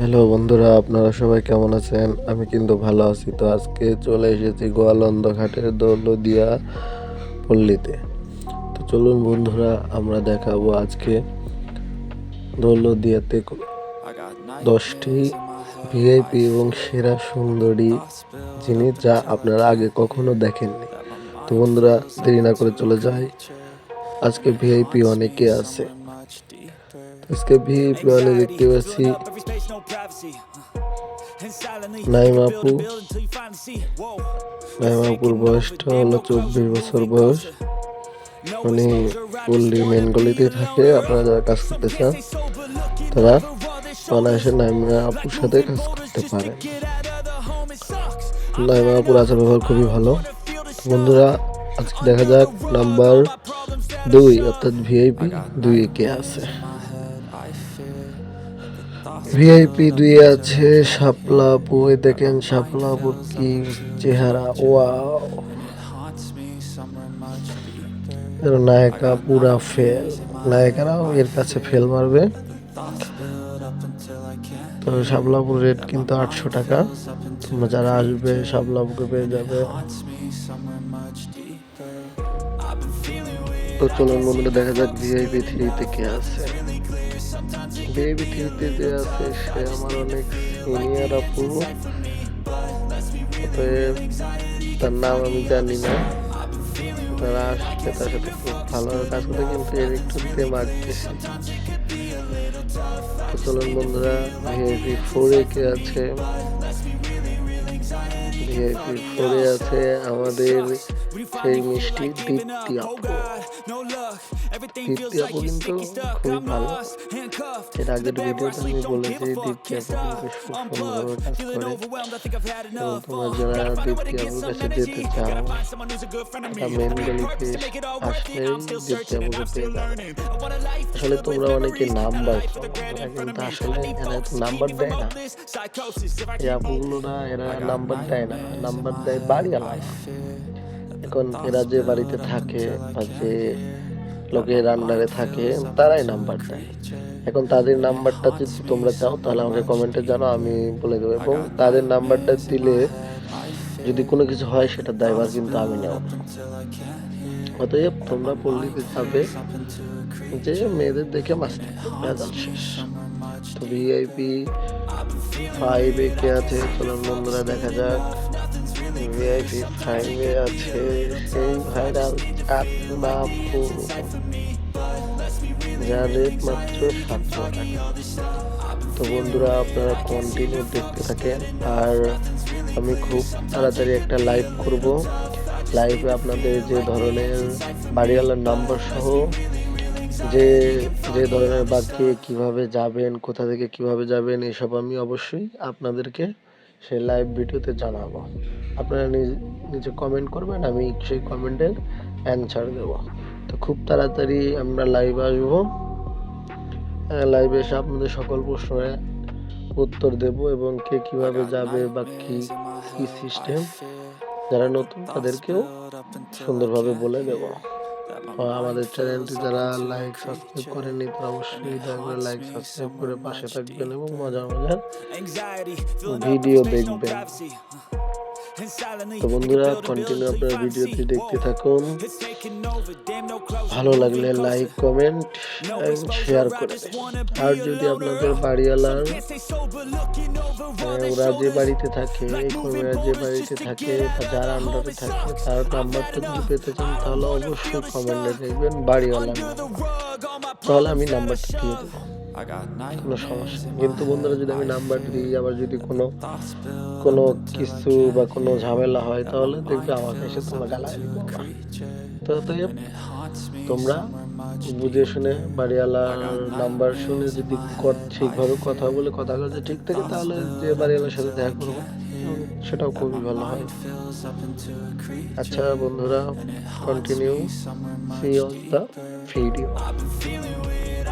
Hello বন্ধুরা, আপনারা সবাই কেমন আছেন? আমি কিন্তু ভালো আছি। তো আজকে চলে এসেছি গোয়ালন্দ ঘাটের দৌলদিয়া পল্লীতে। তো চলুন বন্ধুরা, আমরা দেখাবো আজকে দৌলদিয়াতে দশটি ভিআইপি এবং সেরা সুন্দরী জিনিস যা আপনারা আগে কখনো দেখেননি। তো বন্ধুরা, দেরি না করে চলে যাই। আজকে ভিআইপি অনেকে আছে। আজকে ভিআইপি অনেক দেখতে পাচ্ছি নাইমা আপু নাইমা আপুর বয়সটা হলো চব্বিশ বছর বয়স উনি পল্লী মেন গলিতে থাকে আপনারা যারা কাজ করতে চান তারা অনায়াসে নাইমা আপুর সাথে কাজ করতে পারে নাইমা আপুর আচার ব্যবহার খুবই ভালো বন্ধুরা আজকে দেখা যাক নাম্বার দুই অর্থাৎ ভিআইপি দুই কে আছে ভিআইপি দুই আছে, শাপলা আপু দেখেন, শাপলা কি চেহারা, ওয়াও। নায়িকা পুরা ফেল নায়িকারাও এর কাছে ফেল মারবে। তো শাপলাপুর রেট কিন্তু আটশো টাকা। তোমরা যারা আসবে শাপলাপুকে পেয়ে যাবে। তো চলুন বন্ধুরা, দেখা যাক ভিআইপি থ্রিতে কে আছে। ভিআইপি থ্রিতে যে আছে সে আমার অনেক সিনিয়র আপু অতএব তার নাম আমি জানি না তারা আসছে তার সাথে খুব ভালো কাজ করতে কিন্তু এর একটু মারতেছে তো চলুন বন্ধুরা ভিআইপি ফোরে কে আছে ভিআইপি ফোরে আছে আমাদের সেই মিষ্টি দীপ্তি আপু দীপ্তি আপু কিন্তু খুবই ভালো। এর আগের ভিডিওতে আমি বলেছি দীপ্তি আপু কিন্তু খুব সুন্দরভাবে কাজ করে এবং তোমরা যারা দীপ্তি আপুর কাছে যেতে চাও তারা মেন গলিতে আসলেই দীপ্তি আপুকে পেয়ে যাবে আসলে তোমরা অনেকে নাম্বার কিন্তু আসলে এরা তো নাম্বার দেয় না। এই আপুগুলো না এরা নাম্বার দেয় না। নাম্বার দেয় বাড়ি আলাদা এখন এরা যে বাড়িতে থাকে বা যে লোকের আন্ডারে থাকে, তারাই নাম্বার দেয়। এখন তাদের নাম্বারটা যদি তোমরা চাও, তাহলে আমাকে কমেন্টে জানাও আমি বলে দেবো। এবং তাদের নাম্বারটা দিলে যদি কোনো কিছু হয়, সেটা দায়ভার কিন্তু আমি নেব। অতএব তোমরা পল্লীতে যাবে, যে মেয়েদের দেখে মাস্টার শেষ। তো ভিআইপি ফাইভে কে আছে? চলুন বন্ধুরা দেখা যাক। ভিআইপি ফাইভে আছে সেই ভাইরাল। যার রেট মাত্র সাতশো তো বন্ধুরা, আপনারা কন্টিনিউ দেখতে থাকেন? আর আমি খুব তাড়াতাড়ি একটা লাইভ করব। লাইভে আপনাদের যে ধরনের বাড়িওয়ালার নাম্বার সহ, যে যে ধরনের বাক্যে কীভাবে যাবেন, কোথা থেকে কীভাবে যাবেন, এসব আমি অবশ্যই আপনাদেরকে সেই লাইভ ভিডিওতে জানাব। আপনারা নিজে কমেন্ট করবেন, আমি সেই কমেন্টের অ্যান্সার দেব তো খুব তাড়াতাড়ি আমরা লাইভ আসব লাইভে এসে আপনাদের সকল প্রশ্নের উত্তর দেব এবং কে কীভাবে যাবে বা কি কি সিস্টেম যারা নতুন তাদেরকেও সুন্দরভাবে বলে দেব আমাদের চ্যানেলটি যারা লাইক সাবস্ক্রাইব করেননি তারা অবশ্যই দয়া করে লাইক সাবস্ক্রাইব করে পাশে থাকবেন এবং মজার মজার ভিডিও দেখবেন তো বন্ধুরা কন্টিনিউ আপনার ভিডিওটি দেখতে থাকুন। ভালো লাগলে লাইক কমেন্ট শেয়ার করে আর যদি আপনাদের বাড়িওয়ালার ওরা যে বাড়িতে থাকে ওরা যে বাড়িতে থাকে যার আন্ডারে থাকে, তার নাম্বারটা যদি পেতে চান, তাহলে অবশ্যই কমেন্টে দেখবেন বাড়িওয়ালার তাহলে আমি নাম্বারটা দিয়ে দেবো। কোনো সমস্যা। কিন্তু বন্ধুরা যদি আমি নাম্বার দিই আবার যদি কোনো কোনো কিছু বা কোনো ঝামেলা হয় তাহলে দেখবে আমাকে এসে তোমরা দিবে। তো তোমরা বুঝে শুনে বাড়িওয়ালার নাম্বার শুনে যদি ঠিকভাবে কথা বলে কথা বলতে ঠিক থাকে তাহলে যে বাড়িওয়ালার সাথে দেখা করব সেটাও খুবই ভালো হয়। আচ্ছা বন্ধুরা continue see on the video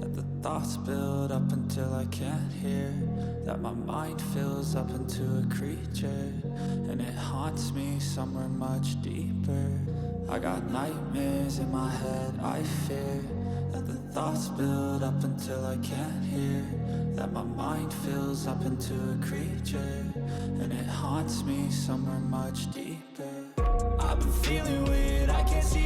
that the thoughts build up until I can't hear That my mind fills up into a creature And it haunts me somewhere much deeper. I got nightmares in my head I fear that the thoughts build up until I can't hear That my mind fills up into a creature And it haunts me somewhere much deeper. I've been feeling weird, I can't see